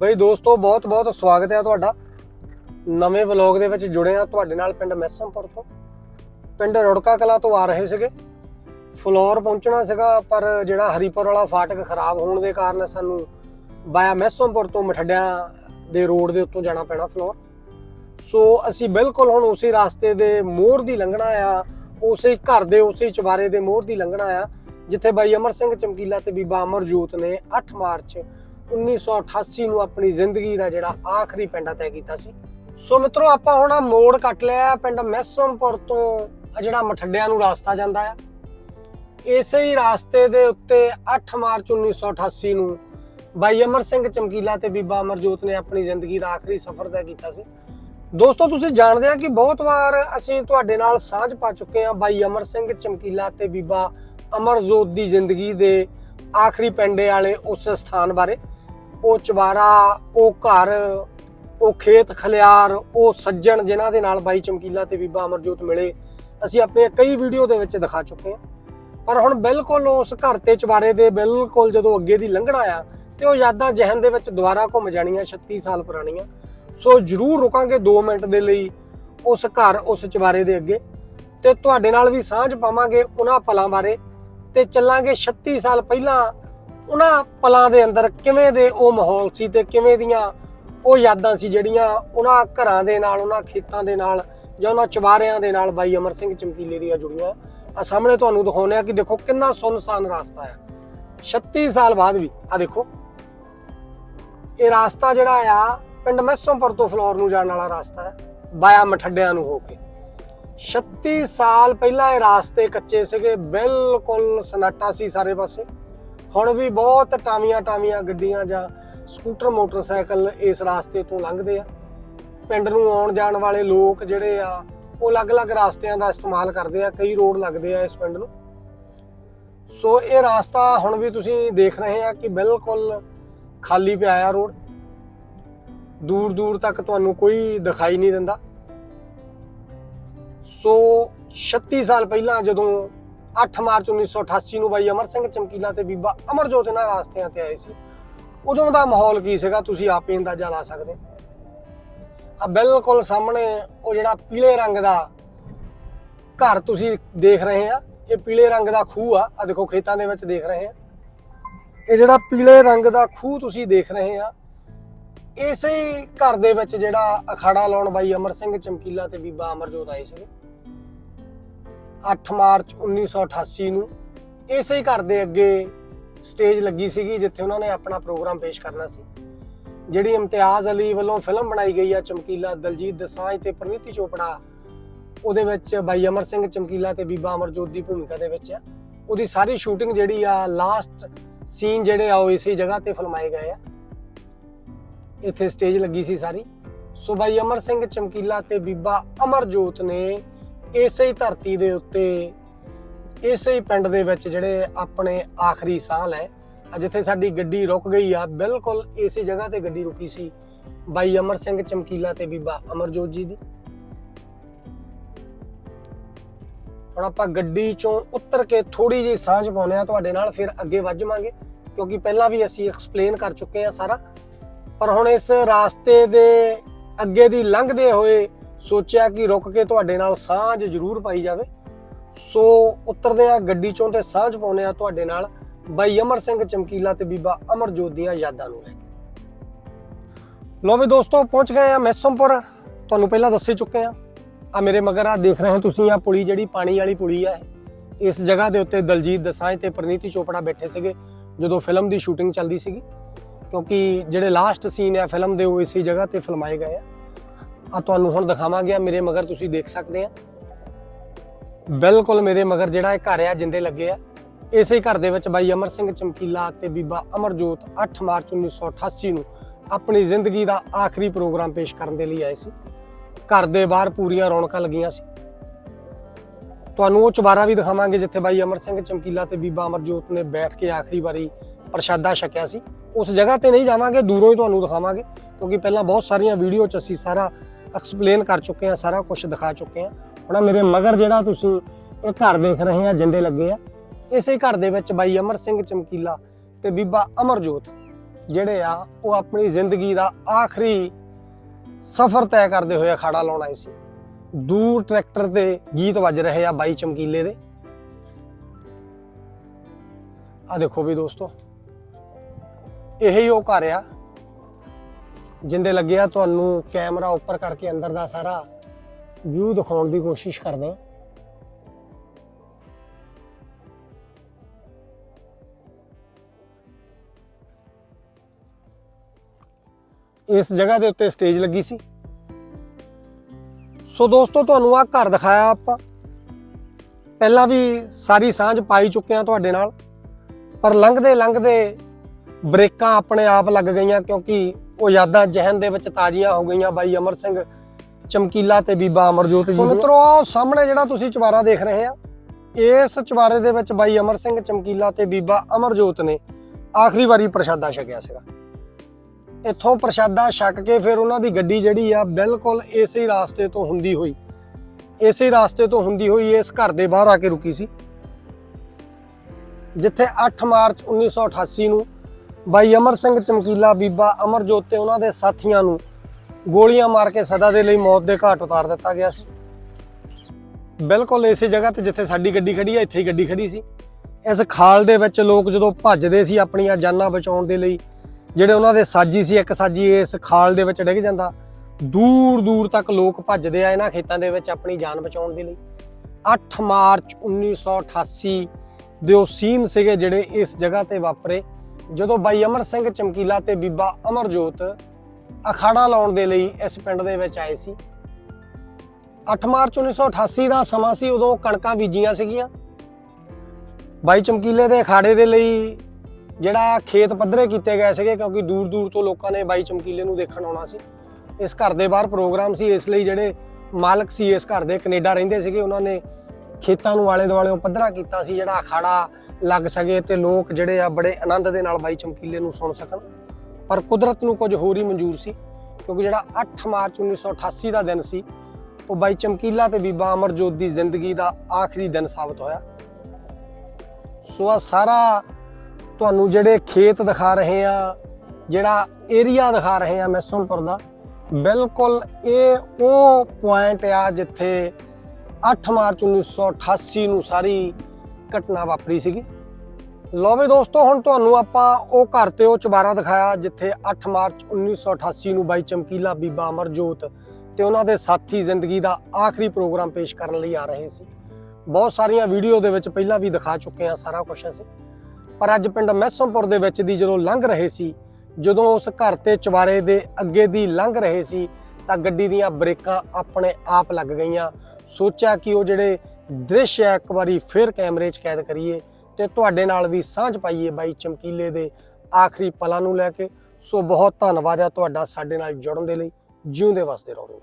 ਬਈ ਦੋਸਤੋ, ਬਹੁਤ ਬਹੁਤ ਸਵਾਗਤ ਹੈ ਤੁਹਾਡਾ। ਨਵੇਂ ਵਲੌਗ ਦੇ ਵਿੱਚ ਜੁੜੇ ਆ ਤੁਹਾਡੇ ਨਾਲ ਪਿੰਡ ਮੈਸਮਪੁਰ ਤੋਂ। ਪਿੰਡ ਰੁੜਕਾ ਕਲਾ ਤੋਂ ਆ ਰਹੇ ਸੀਗੇ। ਫਲੋਰ ਪਹੁੰਚਣਾ ਸੀਗਾ, ਪਰ ਜਿਹੜਾ ਹਰੀਪੁਰ ਵਾਲਾ ਫਾਟਕ ਖਰਾਬ ਹੋਣ ਦੇ ਕਾਰਨ ਸਾਨੂੰ ਬਾਇਆ ਮੈਸਮਪੁਰ ਤੋਂ ਮਠੱਡਿਆਂ ਦੇ ਰੋਡ ਦੇ ਉੱਤੋਂ ਜਾਣਾ ਪੈਣਾ ਫਲੋਰ। ਸੋ ਅਸੀਂ ਬਿਲਕੁਲ ਹੁਣ ਉਸੇ ਰਾਸਤੇ ਦੇ ਮੋੜ ਦੀ ਲੰਘਣਾ ਆ। ਉਸੇ ਘਰ ਦੇ, ਉਸੇ ਚਵਾਰੇ ਦੇ ਮੋਹਰ ਦੀ ਲੰਘਣਾ ਆ, ਜਿੱਥੇ ਬਾਈ ਅਮਰ ਸਿੰਘ ਚਮਕੀਲਾ ਤੇ ਬੀਬਾ ਅਮਰਜੋਤ ਨੇ 8 ਮਾਰਚ 1988 ਨੂੰ ਆਪਣੀ ਜ਼ਿੰਦਗੀ ਦਾ ਜਿਹੜਾ ਆਖਰੀ ਪਿੰਡਾ ਤੈਅ ਕੀਤਾ ਸੀ। ਸੋ ਮਿੱਤਰੋ, ਆਪਾਂ ਹੁਣ ਆਹ ਮੋੜ ਕੱਟ ਲਿਆ। ਪਿੰਡ ਮੈਸਮਪੁਰ ਤੋਂ ਜਿਹੜਾ ਮਠੱਡਿਆਂ ਨੂੰ ਰਸਤਾ ਜਾਂਦਾ ਆ। ਇਸੇ ਹੀ ਰਾਸਤੇ ਦੇ ਉੱਤੇ 8 ਮਾਰਚ 1988 ਨੂੰ ਬਾਈ ਅਮਰ ਸਿੰਘ ਚਮਕੀਲਾ ਤੇ ਬੀਬਾ ਅਮਰਜੋਤ ਨੇ ਆਪਣੀ ਜ਼ਿੰਦਗੀ ਦਾ ਆਖਰੀ ਸਫ਼ਰ ਤੈਅ ਕੀਤਾ ਸੀ। ਦੋਸਤੋ, ਤੁਸੀਂ ਜਾਣਦੇ ਆ ਕਿ ਬਹੁਤ ਵਾਰ ਅਸੀਂ ਤੁਹਾਡੇ ਨਾਲ ਸਾਂਝ ਪਾ ਚੁੱਕੇ ਆ ਬਾਈ ਅਮਰ ਸਿੰਘ ਚਮਕੀਲਾ ਤੇ ਬੀਬਾ ਅਮਰਜੋਤ ਦੀ ਜ਼ਿੰਦਗੀ ਦੇ ਆਖਰੀ ਪਿੰਡੇ ਵਾਲੇ ਉਸ ਸਥਾਨ ਬਾਰੇ। ਉਹ ਚਵਾਰਾ, ਉਹ ਘਰ, ਉਹ ਖੇਤ ਖਲਿਆਰ, ਉਹ ਸੱਜਣ ਜਿਨ੍ਹਾਂ ਦੇ ਨਾਲ ਬਾਈ ਚਮਕੀਲਾ ਤੇ ਬੀਬਾ ਅਮਰਜੋਤ ਮਿਲੇ, ਅਸੀਂ ਆਪਣੇ ਕਈ ਵੀਡੀਓ ਦੇ ਵਿੱਚ ਦਿਖਾ ਚੁੱਕੇ ਹਾਂ। ਪਰ ਹੁਣ ਬਿਲਕੁਲ ਉਸ ਘਰ ਤੇ ਚਵਾਰੇ ਦੇ ਬਿਲਕੁਲ ਜਦੋਂ ਅੱਗੇ ਦੀ ਲੰਘਣਾ ਆ ਤੇ ਉਹ ਯਾਦਾਂ ਜ਼ਿਹਨ ਦੇ ਵਿੱਚ ਦੁਬਾਰਾ ਘੁੰਮ ਜਾਣੀਆਂ 36 ਸਾਲ ਪੁਰਾਣੀਆਂ। ਸੋ ਜਰੂਰ ਰੁਕਾਂਗੇ 2 ਮਿੰਟ ਦੇ ਲਈ ਉਸ ਘਰ, ਉਸ ਚਵਾਰੇ ਦੇ ਅੱਗੇ ਤੇ ਤੁਹਾਡੇ ਨਾਲ ਵੀ ਸਾਂਝ ਪਾਵਾਂਗੇ ਉਹਨਾਂ ਪਲਾਂ ਬਾਰੇ ਤੇ ਚੱਲਾਂਗੇ 36 ਸਾਲ ਪਹਿਲਾਂ ਉਹਨਾਂ ਪਲਾਂ ਦੇ ਅੰਦਰ ਕਿਵੇਂ ਦੇ ਉਹ ਮਾਹੌਲ ਸੀ ਤੇ ਕਿਵੇਂ ਦੀਆਂ ਉਹ ਯਾਦਾਂ ਸੀ ਜਿਹੜੀਆਂ ਉਹਨਾਂ ਘਰਾਂ ਦੇ ਨਾਲ, ਉਹਨਾਂ ਖੇਤਾਂ ਦੇ ਨਾਲ ਜਾਂ ਉਹਨਾਂ ਚਵਾਰਿਆਂ ਦੇ ਨਾਲ ਬਾਈ ਅਮਰ ਸਿੰਘ ਚਮਕੀਲੇ ਦੀਆਂ ਜੁੜੀਆਂ। ਆ ਸਾਹਮਣੇ ਤੁਹਾਨੂੰ ਦਿਖਾਉਂਦੇ ਆ ਕਿ ਦੇਖੋ ਕਿੰਨਾ ਸੁੰਨਸਾਨ ਰਸਤਾ ਆ 36 ਸਾਲ ਬਾਅਦ ਵੀ ਆ ਦੇਖੋ। ਇਹ ਰਾਸਤਾ ਜਿਹੜਾ ਆ, ਪਿੰਡ ਮੈਸੋਂਪੁਰ ਤੋਂ ਫਲੋਰ ਨੂੰ ਜਾਣ ਵਾਲਾ ਰਾਸਤਾ ਹੈ, ਬਾਇਆ ਮਠੱਡਿਆਂ ਨੂੰ ਹੋ ਕੇ। 36 ਸਾਲ ਪਹਿਲਾਂ ਇਹ ਰਾਸਤੇ ਕੱਚੇ ਸੀਗੇ, ਬਿਲਕੁਲ ਸਨਾਟਾ ਸੀ ਸਾਰੇ ਪਾਸੇ। ਹੁਣ ਵੀ ਬਹੁਤ ਟਾਮੀਆਂ ਟਾਮੀਆਂ ਗੱਡੀਆਂ ਜਾਂ ਸਕੂਟਰ, ਮੋਟਰਸਾਈਕਲ ਇਸ ਰਾਸਤੇ ਤੋਂ ਲੰਘਦੇ ਆ। ਪਿੰਡ ਨੂੰ ਆਉਣ ਜਾਣ ਵਾਲੇ ਲੋਕ ਜਿਹੜੇ ਆ, ਉਹ ਅਲੱਗ-ਅਲੱਗ ਰਾਸਤਿਆਂ ਦਾ ਇਸਤੇਮਾਲ ਕਰਦੇ ਆ, ਕਈ ਰੋਡ ਲੱਗਦੇ ਆ ਇਸ ਪਿੰਡ ਨੂੰ। ਸੋ ਇਹ ਰਾਸਤਾ ਹੁਣ ਵੀ ਤੁਸੀਂ ਦੇਖ ਰਹੇ ਆ ਕਿ ਬਿਲਕੁਲ ਖਾਲੀ ਪਿਆ ਆ ਰੋਡ। ਦੂਰ ਦੂਰ ਤੱਕ ਤੁਹਾਨੂੰ ਕੋਈ ਦਿਖਾਈ ਨਹੀਂ ਦਿੰਦਾ। ਸੋ 36 ਸਾਲ ਪਹਿਲਾਂ ਜਦੋਂ 8 ਮਾਰਚ 1988 ਨੂੰ ਬਾਈ ਅਮਰ ਸਿੰਘ ਚਮਕੀਲਾ ਤੇ ਬੀਬਾ ਅਮਰਜੋਤ ਇਹਨਾਂ ਰਾਸਤਿਆਂ ਤੇ ਆਏ ਸੀ। ਉਦੋਂ ਦਾ ਮਾਹੌਲ ਕੀ ਸੀਗਾ? ਤੁਸੀਂ ਆਪ ਹੀ ਅੰਦਾਜ਼ਾ ਲਾ ਸਕਦੇ ਆ ਬਿਲਕੁਲ ਸਾਹਮਣੇ ਉਹ ਜਿਹੜਾ ਪੀਲੇ ਰੰਗ ਦਾ ਘਰ ਤੁਸੀਂ ਦੇਖ ਰਹੇ ਆ, ਇਹ ਪੀਲੇ ਰੰਗ ਦਾ ਖੂਹ ਆ। ਆ ਦੇਖੋ, ਖੇਤਾਂ ਦੇ ਵਿੱਚ ਦੇਖ ਰਹੇ ਆ। ਇਹ ਜਿਹੜਾ ਪੀਲੇ ਰੰਗ ਦਾ ਖੂਹ ਤੁਸੀਂ ਦੇਖ ਰਹੇ ਆ, ਇਸੇ ਘਰ ਦੇ ਵਿੱਚ ਜਿਹੜਾ ਅਖਾੜਾ ਲਾਉਣ ਬਾਈ ਅਮਰ ਸਿੰਘ ਚਮਕੀਲਾ ਤੇ ਬੀਬਾ ਅਮਰਜੋਤ ਆਏ ਸੀਗੇ। 8 ਮਾਰਚ 1988 ਨੂੰ ਇਸੇ ਹੀ ਘਰ ਦੇ ਅੱਗੇ ਸਟੇਜ ਲੱਗੀ ਸੀਗੀ, ਜਿੱਥੇ ਉਹਨਾਂ ਨੇ ਆਪਣਾ ਪ੍ਰੋਗਰਾਮ ਪੇਸ਼ ਕਰਨਾ ਸੀ। ਜਿਹੜੀ ਇਮਤਿਆਜ਼ ਅਲੀ ਵੱਲੋਂ ਫਿਲਮ ਬਣਾਈ ਗਈ ਆ, ਚਮਕੀਲਾ ਦਲਜੀਤ ਦਸਾਂਝ ਤੇ ਪ੍ਰਨੀਤੀ ਚੋਪੜਾ, ਉਹਦੇ ਵਿੱਚ ਬਾਈ ਅਮਰ ਸਿੰਘ ਚਮਕੀਲਾ ਤੇ ਬੀਬਾ ਅਮਰਜੋਤ ਦੀ ਭੂਮਿਕਾ ਦੇ ਵਿੱਚ ਆ। ਉਹਦੀ ਸਾਰੀ ਸ਼ੂਟਿੰਗ ਜਿਹੜੀ ਆ, ਲਾਸਟ ਸੀਨ ਜਿਹੜੇ ਆ, ਉਹ ਇਸੇ ਜਗ੍ਹਾ ਤੇ ਫਿਲਮਾਏ ਗਏ ਆ। ਇੱਥੇ ਸਟੇਜ ਲੱਗੀ ਸੀ ਸਾਰੀ। ਸੋ ਬਾਈ ਅਮਰ ਸਿੰਘ ਚਮਕੀਲਾ ਤੇ ਬੀਬਾ ਅਮਰਜੋਤ ਨੇ ਇਸੇ ਹੀ ਧਰਤੀ ਦੇ ਉੱਤੇ, ਇਸੇ ਹੀ ਪਿੰਡ ਦੇ ਵਿੱਚ ਜਿਹੜੇ ਆਪਣੇ ਆਖਰੀ ਸਾਹ ਲੈ ਜਿੱਥੇ ਸਾਡੀ ਗੱਡੀ ਰੁਕ ਗਈ ਆ, ਬਿਲਕੁਲ ਇਸੇ ਜਗ੍ਹਾ ਤੇ ਗੱਡੀ ਰੁਕੀ ਸੀ, ਬਾਈ ਅਮਰ ਸਿੰਘ ਚਮਕੀਲਾ ਤੇ ਬੀਬਾ ਅਮਰਜੋਤ ਜੀ ਦੀ। ਹੁਣ ਆਪਾਂ ਗੱਡੀ ਚੋਂ ਉੱਤਰ ਕੇ ਥੋੜੀ ਜਿਹੀ ਸਾਂਝ ਪਾਉਨੇ ਆ ਤੁਹਾਡੇ ਨਾਲ ਫਿਰ ਅੱਗੇ ਵੱਧ ਜਾਵਾਂਗੇ, ਕਿਉਂਕਿ ਪਹਿਲਾਂ ਵੀ ਅਸੀਂ ਐਕਸਪਲੇਨ ਕਰ ਚੁੱਕੇ ਆ ਸਾਰਾ। ਪਰ ਹੁਣ ਇਸ ਰਾਸਤੇ ਦੇ ਅੱਗੇ ਦੀ ਲੰਘਦੇ ਹੋਏ ਸੋਚਿਆ ਕਿ ਰੁਕ ਕੇ ਤੁਹਾਡੇ ਨਾਲ ਸਾਂਝ ਜ਼ਰੂਰ ਪਾਈ ਜਾਵੇ। ਸੋ ਉਤਰਦੇ ਆ ਗੱਡੀ ਚੋਂ ਤੇ ਸਾਂਝ ਪਾਉਨੇ ਆ ਤੁਹਾਡੇ ਨਾਲ ਬਾਈ ਅਮਰ ਸਿੰਘ ਚਮਕੀਲਾ ਤੇ ਬੀਬਾ ਅਮਰਜੋਤ ਦੀਆਂ ਯਾਦਾਂ ਨੂੰ ਲੈ ਕੇ। ਲੋ ਵੀ ਦੋਸਤੋ, ਪਹੁੰਚ ਗਏ ਆ ਮੈਸਮਪੁਰ। ਤੁਹਾਨੂੰ ਪਹਿਲਾਂ ਦੱਸੇ ਚੁੱਕੇ ਆ। ਆ ਮੇਰੇ ਮਗਰ ਆ ਦੇਖ ਰਹੇ ਹੋ ਤੁਸੀਂ ਆ ਪੁਲੀ ਜਿਹੜੀ ਪਾਣੀ ਵਾਲੀ ਪੁਲੀ ਆ ਇਸ ਜਗ੍ਹਾ ਦੇ ਉੱਤੇ ਦਲਜੀਤ ਦਸਾਂਝ ਤੇ ਪ੍ਰਨੀਤੀ ਚੋਪੜਾ ਬੈਠੇ ਸੀਗੇ ਜਦੋਂ ਫਿਲਮ ਦੀ ਸ਼ੂਟਿੰਗ ਚੱਲਦੀ ਸੀਗੀ। ਕਿਉਂਕਿ ਜਿਹੜੇ ਲਾਸਟ ਸੀਨ ਆ ਫਿਲਮ ਦੇ ਉਹ ਇਸੇ ਜਗ੍ਹਾ ਤੇ ਫਿਲਮਾਏ ਗਏ ਆ। ਆ ਤੁਹਾਨੂੰ ਹੁਣ ਦਿਖਾਵਾਂਗੇ ਆ, ਮੇਰੇ ਮਗਰ ਤੁਸੀਂ ਦੇਖ ਸਕਦੇ ਆ। ਬਿਲਕੁਲ ਮੇਰੇ ਮਗਰ ਜਿਹੜਾ ਇਹ ਘਰ ਆ, ਜਿੰਦੇ ਲੱਗੇ ਆ। ਇਸੇ ਘਰ ਦੇ ਵਿੱਚ ਬਾਈ ਅਮਰ ਸਿੰਘ ਚਮਕੀਲਾ ਤੇ ਬੀਬਾ ਅਮਰਜੋਤ 8 ਮਾਰਚ 1988 ਨੂੰ ਆਪਣੀ ਜ਼ਿੰਦਗੀ ਦਾ ਆਖਰੀ ਪ੍ਰੋਗਰਾਮ ਪੇਸ਼ ਕਰਨ ਦੇ ਲਈ ਆਏ ਸੀ। ਘਰ ਦੇ ਬਾਹਰ ਪੂਰੀਆਂ ਰੌਣਕਾਂ ਲੱਗੀਆਂ ਸੀ। ਤੁਹਾਨੂੰ ਉਹ ਚੁਬਾਰਾ ਵੀ ਦਿਖਾਵਾਂਗੇ, ਜਿੱਥੇ ਬਾਈ ਅਮਰ ਸਿੰਘ ਚਮਕੀਲਾ ਤੇ ਬੀਬਾ ਅਮਰਜੋਤ ਨੇ ਬੈਠ ਕੇ ਆਖਰੀ ਵਾਰੀ ਪ੍ਰਸ਼ਾਦਾ ਛਕਿਆ ਸੀ। ਉਸ ਜਗ੍ਹਾ ਤੇ ਨਹੀਂ ਜਾਵਾਂਗੇ, ਦੂਰੋਂ ਹੀ ਤੁਹਾਨੂੰ ਦਿਖਾਵਾਂਗੇ, ਕਿਉਂਕਿ ਪਹਿਲਾਂ ਬਹੁਤ ਸਾਰੀਆਂ ਵੀਡੀਓ ਚ ਅਸੀਂ ਸਾਰਾ ਐਕਸਪਲੇਨ ਕਰ ਚੁੱਕੇ ਹਾਂ, ਸਾਰਾ ਕੁਝ ਦਿਖਾ ਚੁੱਕੇ ਹਾਂ। ਹੁਣ ਮੇਰੇ ਮਗਰ ਜਿਹੜਾ ਤੁਸੀਂ ਇਹ ਘਰ ਦੇਖ ਰਹੇ ਆ ਜਿੰਦੇ ਲੱਗੇ ਆ, ਇਸੇ ਘਰ ਦੇ ਵਿੱਚ ਬਾਈ ਅਮਰ ਸਿੰਘ ਚਮਕੀਲਾ ਤੇ ਬੀਬਾ ਅਮਰਜੋਤ, ਜਿਹੜੇ ਆ, ਉਹ ਆਪਣੀ ਜ਼ਿੰਦਗੀ ਦਾ ਆਖਰੀ ਸਫ਼ਰ ਤੈਅ ਕਰਦੇ ਹੋਏ ਅਖਾੜਾ ਲਾਉਣ ਆਏ ਸੀ। ਦੂਰ ਟਰੈਕਟਰ ਤੇ ਗੀਤ ਵੱਜ ਰਹੇ ਆ ਬਾਈ ਚਮਕੀਲੇ ਦੇ। ਆ ਦੇਖੋ ਵੀ ਦੋਸਤੋ, ਇਹੀ ਉਹ ਘਰ ਆ ਜਿੰਦੇ ਲੱਗਿਆ ਤੁਹਾਨੂੰ ਕੈਮਰਾ ਉੱਪਰ ਕਰਕੇ ਅੰਦਰ ਦਾ ਸਾਰਾ ਵਿਊ ਦਿਖਾਉਣ ਦੀ ਕੋਸ਼ਿਸ਼ ਕਰਦੇ ਹਾਂ ਇਸ ਜਗ੍ਹਾ ਦੇ ਉੱਤੇ ਸਟੇਜ ਲੱਗੀ ਸੀ। ਸੋ ਦੋਸਤੋ, ਤੁਹਾਨੂੰ ਆ ਘਰ ਦਿਖਾਇਆ ਆਪਾਂ। ਪਹਿਲਾਂ ਵੀ ਸਾਰੀ ਸਾਂਝ ਪਾਈ ਚੁੱਕੇ ਆ ਤੁਹਾਡੇ ਨਾਲ, ਪਰ ਲੰਘਦੇ ਲੰਘਦੇ ਬ੍ਰੇਕਾਂ ਆਪਣੇ ਆਪ ਲੱਗ ਗਈਆਂ, ਕਿਉਂਕਿ ਉਹ ਯਾਦਾਂ ਜਹਨ ਦੇ ਵਿੱਚ ਤਾਜ਼ੀਆਂ ਹੋ ਗਈਆਂ ਬਾਈ ਅਮਰ ਸਿੰਘ ਚਮਕੀਲਾ ਤੇ ਬੀਬਾ ਅਮਰਜੋਤ ਜੀ ਮਿੱਤਰੋ ਸਾਹਮਣੇ ਜਿਹੜਾ ਤੁਸੀਂ ਚੁਬਾਰਾ ਦੇਖ ਰਹੇ ਆ ਇਸ ਚੁਬਾਰੇ ਦੇ ਵਿੱਚ ਬਾਈ ਅਮਰ ਸਿੰਘ ਚਮਕੀਲਾ ਤੇ ਬੀਬਾ ਅਮਰਜੋਤ ਨੇ ਆਖਰੀ ਵਾਰੀ ਪ੍ਰਸ਼ਾਦਾ ਛਕਿਆ ਸੀਗਾ। ਇੱਥੋਂ ਪ੍ਰਸ਼ਾਦਾ ਛਕ ਕੇ ਫਿਰ ਉਹਨਾਂ ਦੀ ਗੱਡੀ ਜਿਹੜੀ ਆ ਬਿਲਕੁਲ ਇਸੇ ਰਾਸਤੇ ਤੋਂ ਹੁੰਦੀ ਹੋਈ ਇਸੇ ਰਾਸਤੇ ਤੋਂ ਹੁੰਦੀ ਹੋਈ ਇਸ ਘਰ ਦੇ ਬਾਹਰ ਆ ਕੇ ਰੁਕੀ ਸੀ। ਜਿੱਥੇ 8 ਮਾਰਚ 1988 ਨੂੰ ਬਾਈ ਅਮਰ ਸਿੰਘ ਚਮਕੀਲਾ, ਬੀਬਾ ਅਮਰਜੋਤ ਤੇ ਉਹਨਾਂ ਦੇ ਸਾਥੀਆਂ ਨੂੰ ਗੋਲੀਆਂ ਮਾਰ ਕੇ ਸਦਾ ਦੇ ਲਈ ਮੌਤ ਦੇ ਘਾਟ ਉਤਾਰ ਦਿੱਤਾ ਗਿਆ ਸੀ। ਬਿਲਕੁਲ ਇਸੇ ਜਗ੍ਹਾ ਤੇ ਜਿੱਥੇ ਸਾਡੀ ਗੱਡੀ ਖੜੀ ਹੈ ਇੱਥੇ ਹੀ ਗੱਡੀ ਖੜੀ ਸੀ। ਇਸ ਖਾਲ ਦੇ ਵਿੱਚ ਲੋਕ ਜਦੋਂ ਭੱਜਦੇ ਸੀ ਆਪਣੀਆਂ ਜਾਨਾਂ ਬਚਾਉਣ ਦੇ ਲਈ, ਜਿਹੜੇ ਉਹਨਾਂ ਦੇ ਸਾਜੀ ਸੀ, ਇੱਕ ਸਾਜੀ ਇਸ ਖਾਲ ਦੇ ਵਿੱਚ ਡਿੱਗ ਜਾਂਦਾ ਦੂਰ ਦੂਰ ਤੱਕ ਲੋਕ ਭੱਜਦੇ ਆ ਇਹਨਾਂ ਖੇਤਾਂ ਦੇ ਵਿੱਚ ਆਪਣੀ ਜਾਨ ਬਚਾਉਣ ਦੇ ਲਈ। 8 ਮਾਰਚ 1988 ਦੇ ਉਹ ਸੀਨ ਸੀਗੇ ਜਿਹੜੇ ਇਸ ਜਗ੍ਹਾ ਤੇ ਵਾਪਰੇ। ਜਦੋਂ ਬਾਈ ਅਮਰ ਸਿੰਘ ਚਮਕੀਲਾ ਤੇ ਬੀਬਾ ਅਮਰਜੋਤ ਅਖਾੜਾ ਲਾਉਣ ਦੇ ਲਈ ਇਸ ਪਿੰਡ ਦੇ ਵਿੱਚ ਆਏ ਸੀ। 8 ਮਾਰਚ 1988 ਦਾ ਸਮਾਂ ਸੀ, ਉਦੋਂ ਕਣਕਾਂ ਬੀਜੀਆਂ ਸੀਗੀਆਂ। ਬਾਈ ਚਮਕੀਲੇ ਦੇ ਅਖਾੜੇ ਦੇ ਲਈ ਜਿਹੜਾ ਖੇਤ ਪੱਧਰੇ ਕੀਤੇ ਗਏ ਸੀਗੇ, ਕਿਉਂਕਿ ਦੂਰ ਦੂਰ ਤੋਂ ਲੋਕਾਂ ਨੇ ਬਾਈ ਚਮਕੀਲੇ ਨੂੰ ਦੇਖਣ ਆਉਣਾ ਸੀ। ਇਸ ਘਰ ਦੇ ਬਾਹਰ ਪ੍ਰੋਗਰਾਮ ਸੀ, ਇਸ ਲਈ ਜਿਹੜੇ ਮਾਲਕ ਸੀ ਇਸ ਘਰ ਦੇ, ਕੈਨੇਡਾ ਰਹਿੰਦੇ ਸੀਗੇ, ਉਹਨਾਂ ਨੇ ਖੇਤਾਂ ਨੂੰ ਆਲੇ ਦੁਆਲੇ ਪੱਧਰਾ ਕੀਤਾ ਸੀ ਜਿਹੜਾ ਅਖਾੜਾ ਲੱਗ ਸਕੇ ਤੇ ਲੋਕ ਜਿਹੜੇ ਆ ਬੜੇ ਆਨੰਦ ਦੇ ਨਾਲ ਬਾਈ ਚਮਕੀਲੇ ਨੂੰ ਸੁਣ ਸਕਣ। ਪਰ ਕੁਦਰਤ ਨੂੰ ਕੁਝ ਹੋਰ ਹੀ ਮਨਜ਼ੂਰ ਸੀ, ਕਿਉਂਕਿ ਜਿਹੜਾ 8 ਮਾਰਚ 1988 ਦਾ ਦਿਨ ਸੀ, ਉਹ ਬਾਈ ਚਮਕੀਲਾ ਤੇ ਬੀਬਾ ਅਮਰਜੋਤ ਦੀ ਜ਼ਿੰਦਗੀ ਦਾ ਆਖਰੀ ਦਿਨ ਸਾਬਤ ਹੋਇਆ। ਸੋ ਆ ਸਾਰਾ ਤੁਹਾਨੂੰ ਜਿਹੜੇ ਖੇਤ ਦਿਖਾ ਰਹੇ ਆ, ਜਿਹੜਾ ਏਰੀਆ ਦਿਖਾ ਰਹੇ ਆ ਮੈਸਨਪੁਰ ਦਾ, ਬਿਲਕੁਲ ਇਹ ਉਹ ਪੁਆਇੰਟ ਆ ਜਿੱਥੇ 8 ਮਾਰਚ 1988 ਨੂੰ ਸਾਰੀ ਘਟਨਾ ਵਾਪਰੀ ਸੀਗੀ। ਲੋ ਦੋਸਤੋ, ਹੁਣ ਤੁਹਾਨੂੰ ਆਪਾਂ ਉਹ ਘਰ ਤੇ ਉਹ ਚੁਬਾਰਾ ਦਿਖਾਇਆ, ਜਿੱਥੇ 8 ਮਾਰਚ 1988 ਨੂੰ ਬਾਈ ਚਮਕੀਲਾ, ਬੀਬਾ ਅਮਰਜੋਤ ਤੇ ਉਹਨਾਂ ਦੇ ਸਾਥੀ ਜ਼ਿੰਦਗੀ ਦਾ ਆਖਰੀ ਪ੍ਰੋਗਰਾਮ ਪੇਸ਼ ਕਰਨ ਲਈ ਆ ਰਹੇ ਸੀ। ਬਹੁਤ ਸਾਰੀਆਂ ਵੀਡੀਓ ਦੇ ਵਿੱਚ ਪਹਿਲਾਂ ਵੀ ਦਿਖਾ ਚੁੱਕੇ ਆ ਸਾਰਾ ਕੁਝ ਅਸੀਂ। ਪਰ ਅੱਜ ਪਿੰਡ ਮਹਿਸਮਪੁਰ ਦੇ ਵਿੱਚ ਦੀ ਜਦੋਂ ਲੰਘ ਰਹੇ ਸੀ, ਜਦੋਂ ਉਸ ਘਰ ਤੇ ਚੁਬਾਰੇ ਦੇ ਅੱਗੇ ਦੀ ਲੰਘ ਰਹੇ ਸੀ, ਤਾਂ ਗੱਡੀ ਦੀਆਂ ਬ੍ਰੇਕਾਂ ਆਪਣੇ ਆਪ ਲੱਗ ਗਈਆਂ। ਸੋਚਿਆ ਕਿ ਉਹ ਜਿਹੜੇ ਦ੍ਰਿਸ਼ ਹੈ, ਇੱਕ ਵਾਰੀ ਫਿਰ ਕੈਮਰੇ 'ਚ ਕੈਦ ਕਰੀਏ ਤੇ ਤੁਹਾਡੇ ਨਾਲ ਵੀ ਸਾਂਝ ਪਾਈਏ ਬਾਈ ਚਮਕੀਲੇ ਦੇ ਆਖਰੀ ਪਲਾਂ ਨੂੰ ਲੈ ਕੇ। ਸੋ ਬਹੁਤ ਧੰਨਵਾਦ ਹੈ ਤੁਹਾਡਾ ਸਾਡੇ ਨਾਲ ਜੁੜਨ ਦੇ ਲਈ। ਜਿਉਂਦੇ ਵਸਦੇ ਰਹੋ।